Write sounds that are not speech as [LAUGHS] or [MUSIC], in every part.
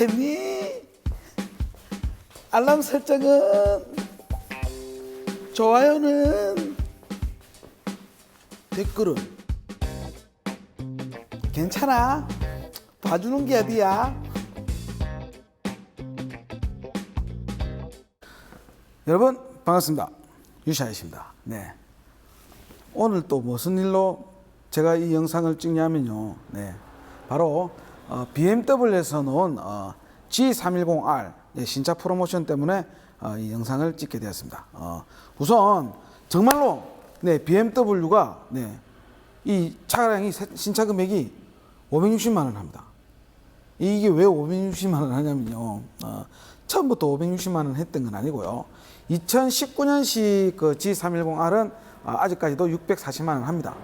했니? 알람 설정은 좋아요는 댓글은. 괜찮아. 봐주는 게 어디야? 여러분 반갑습니다. 유샤이십니다. 네. 오늘 또 무슨 일로 제가 이 영상을 찍냐면요. 네. 바로 어, BMW에서 나온 어, G310R 예, 신차 프로모션 때문에 어, 이 영상을 찍게 되었습니다. 어, 우선 정말로 네, BMW가 네, 이 차량이 새- 신차 금액이 560만 원 합니다. 이게 왜 560만 원 하냐면요. 어, 처음부터 560만 원 했던 건 아니고요. 2019년식 그 G310R은 어, 아직까지도 640만 원 합니다.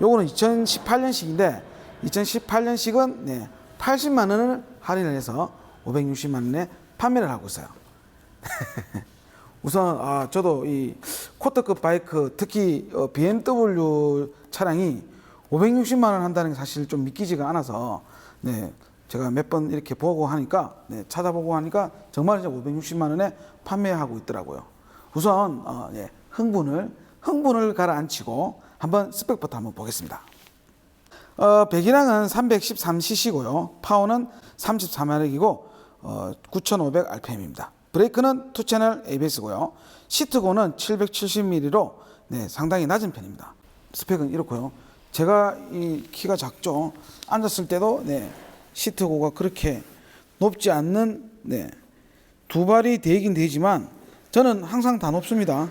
요거는 2018년식인데 2018년식은 네, 80만 원을 할인을 해서 560만 원에 판매를 하고 있어요. [LAUGHS] 우선 아, 저도 이 코트급 바이크 특히 어, BMW 차량이 560만 원 한다는 게 사실 좀 믿기지가 않아서 네 제가 몇 번 이렇게 보고 하니까 네, 찾아보고 하니까 정말 이제 560만 원에 판매하고 있더라고요. 우선 어, 예, 흥분을 흥분을 가라앉히고 한번 스펙부터 한번 보겠습니다. 어, 배기량은 313cc고요. 파워는 34마력이고 어, 9,500rpm입니다. 브레이크는 2채널 ABS고요. 시트고는 770mm로 네, 상당히 낮은 편입니다. 스펙은 이렇고요. 제가 이 키가 작죠. 앉았을 때도 네, 시트고가 그렇게 높지 않는 네, 두 발이 되긴 되지만 저는 항상 다 높습니다.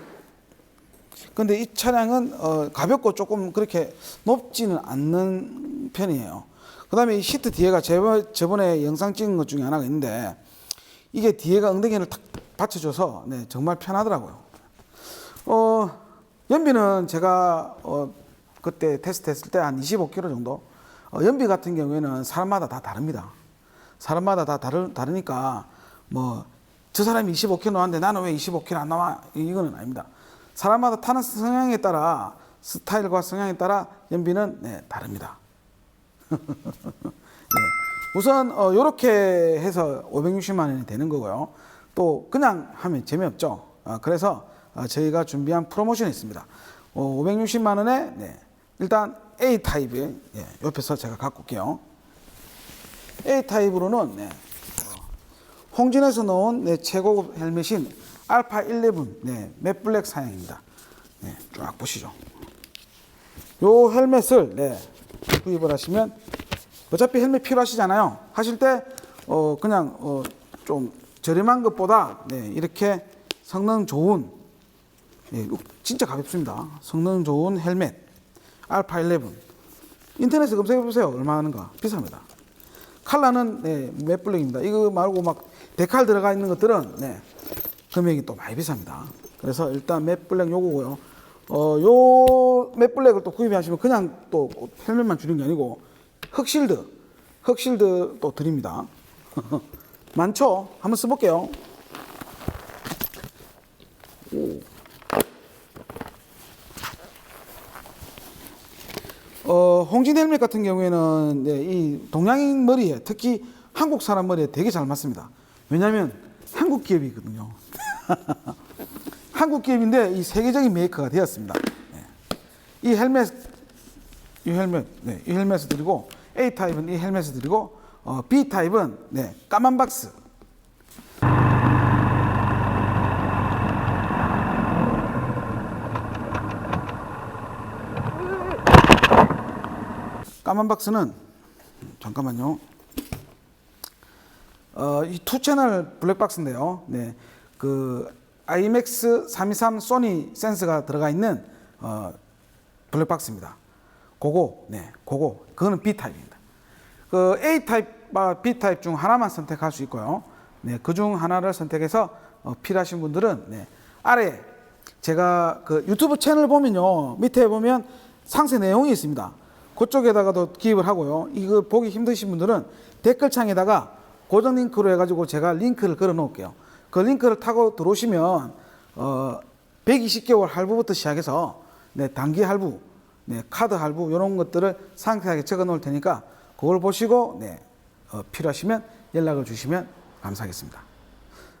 근데 이 차량은 어, 가볍고 조금 그렇게 높지는 않는 편이에요. 그 다음에 이 시트 뒤에가 저번에 영상 찍은 것 중에 하나가 있는데 이게 뒤에가 엉덩이를 탁 받쳐줘서 네, 정말 편하더라고요. 어, 연비는 제가 어, 그때 테스트 했을 때 한 25km 정도. 어, 연비 같은 경우에는 사람마다 다 다릅니다. 사람마다 다 다르, 다르니까 뭐 저 사람이 25km 나왔는데 나는 왜 25km 안 나와? 이거는 아닙니다. 사람마다 타는 성향에 따라 스타일과 성향에 따라 연비는 네, 다릅니다. [LAUGHS] 네. 우선 어, 이렇게 해서 560만 원이 되는 거고요. 또 그냥 하면 재미없죠. 어, 그래서 어, 저희가 준비한 프로모션이 있습니다. 어, 560만 원에 네, 일단 A 타입에 예, 옆에서 제가 갖고 올게요. A 타입으로는 네, 홍진에서 나온 네, 최고급 헬멧인 알파 11 네, 맷블랙 사양입니다. 네, 쫙 보시죠. 요 헬멧을 네, 구입을 하시면 어차피 헬멧 필요하시잖아요. 하실 때 어, 그냥 어, 좀 저렴한 것보다 네, 이렇게 성능 좋은 예, 이거 진짜 가볍습니다. 성능 좋은 헬멧 알파 11 인터넷에 검색해 보세요. 얼마 하는가 비쌉니다. 칼라는 네, 맷블랙입니다. 이거 말고 막 데칼 들어가 있는 것들은 네, 금액이 또 많이 비쌉니다. 그래서 일단 맷블랙 요거고요. 어, 요 맷블랙을 또 구입하시면 그냥 또 헬멧만 주는 게 아니고 흑실드, 흑실드 또 드립니다. [LAUGHS] 많죠? 한번 써볼게요. 어, 홍진 헬멧 같은 경우에는 네, 이 동양인 머리에 특히 한국 사람 머리에 되게 잘 맞습니다. 왜냐하면 한국 기업이거든요. [LAUGHS] 한국 기업인데 이 세계적인 메이커가 되었습니다. 네. 이 헬멧, 이 헬멧, 네, 이 헬멧을 드리고 A 타입은 이 헬멧을 드리고 어, B 타입은 네, 까만 박스. 까만 박스는 잠깐만요. 어, 이 투 채널 블랙박스인데요. 네. 그 IMX 323 소니 센서가 들어가 있는 어, 블랙박스입니다. 그거, 네, 그거, 그거는 B 타입입니다. 그 A 타입과 B 타입 중 하나만 선택할 수 있고요. 네, 그 중 하나를 선택해서 어, 필요하신 분들은 네, 아래 제가 그 유튜브 채널 보면요 밑에 보면 상세 내용이 있습니다. 그쪽에다가도 기입을 하고요. 이거 보기 힘드신 분들은 댓글창에다가 고정 링크로 해가지고 제가 링크를 걸어 놓을게요. 그 링크를 타고 들어오시면 어 120개월 할부부터 시작해서 네, 단기 할부, 네, 카드 할부 이런 것들을 상세하게 적어 놓을 테니까 그걸 보시고 네, 어, 필요하시면 연락을 주시면 감사하겠습니다.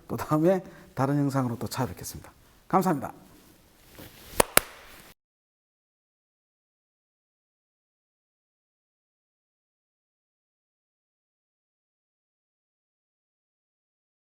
또 다음에 다른 영상으로 또 찾아뵙겠습니다. 감사합니다.